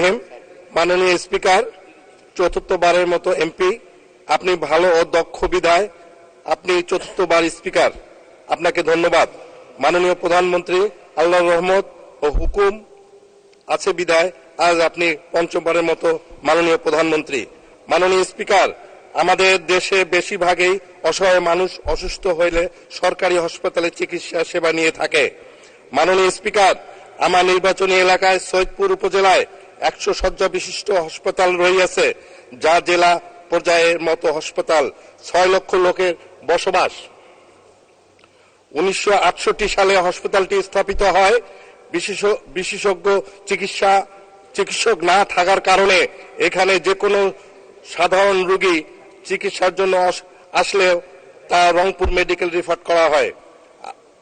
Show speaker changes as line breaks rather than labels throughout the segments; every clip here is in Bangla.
রহিম মাননীয় স্পিকার, চতুর্থবারের মতো এমপি, আপনি ভালো ও দক্ষ বিধায় আপনি চতুর্থবার স্পিকার। আপনাকে ধন্যবাদ। মাননীয় প্রধানমন্ত্রী আল্লাহ রহমত ও হুকুম আছে বিদায় আজ আপনি পঞ্চমবারের মতো মাননীয় প্রধানমন্ত্রী। মাননীয় স্পিকার, আমাদের দেশে বেশিরভাগই অসহায় মানুষ অসুস্থ হইলে সরকারি হাসপাতালে চিকিৎসা সেবা নিয়ে থাকে। মাননীয় স্পিকার, আমার নির্বাচনী এলাকায় সৈয়দপুর উপজেলায় একশো শয্যা বিশিষ্ট হাসপাতাল রয়েছে যা জেলা পর্যায়ের মতো হাসপাতাল, ছয় লক্ষ লোকের বসবাস। উনিশশো আটষট্টি সালে হাসপাতালটি স্থাপিত হয়। বিশেষ- বিশেষজ্ঞ চিকিৎসা চিকিৎসক না থাকার কারণে এখানে যে কোনো সাধারণ রোগী চিকিৎসার জন্য আস- আসলেও তা রংপুর মেডিকেল রিফার করা হয়।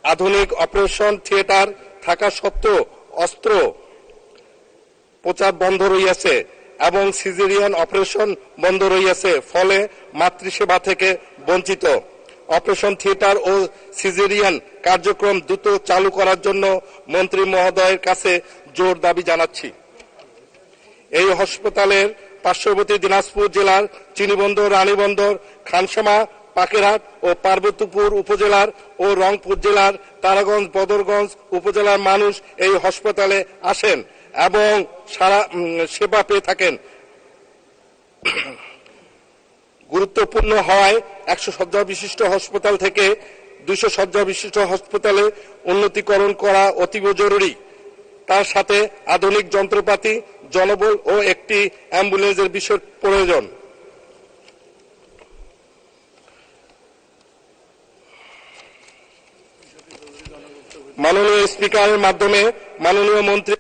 আধুনিক অপারেশন থিয়েটার থাকা সত্ত্বেও অস্ত্র প্রচার বন্ধ রইয়াছে এবং সিজেরিয়ান অপারেশন বন্ধ রইয়াছে, ফলে মাতৃসেবা থেকে বঞ্চিত। অপারেশন থিয়েটার ও সিজেরিয়ান কার্যক্রম দ্রুত চালু করার জন্য মন্ত্রী মহোদয়ের কাছে জোর দাবি জানাচ্ছি। এই হাসপাতালের পার্শ্ববর্তী দিনাজপুর জেলার চিনিবন্দর, রানীবন্দর, খানসামা, পাকেরহাট ও পার্বতীপুর উপজেলার ও রংপুর জেলার তারাগঞ্জ, বদরগঞ্জ উপজেলার মানুষ এই হাসপাতালে আসেন। এবং সারা সেবা পেয়ে থাকেন। গুরুত্বপূর্ণ হওয়ায় একশো শয্যা বিশিষ্ট হাসপাতাল থেকে দুশো শয্যা বিশিষ্ট হাসপাতালে উন্নতিকরণ করা অতীব জরুরি। তার সাথে আধুনিক যন্ত্রপাতি, জনবল ও একটি অ্যাম্বুলেন্সের বিষয় প্রয়োজন। মাননীয় স্পিকারের মাধ্যমে মাননীয় মন্ত্রী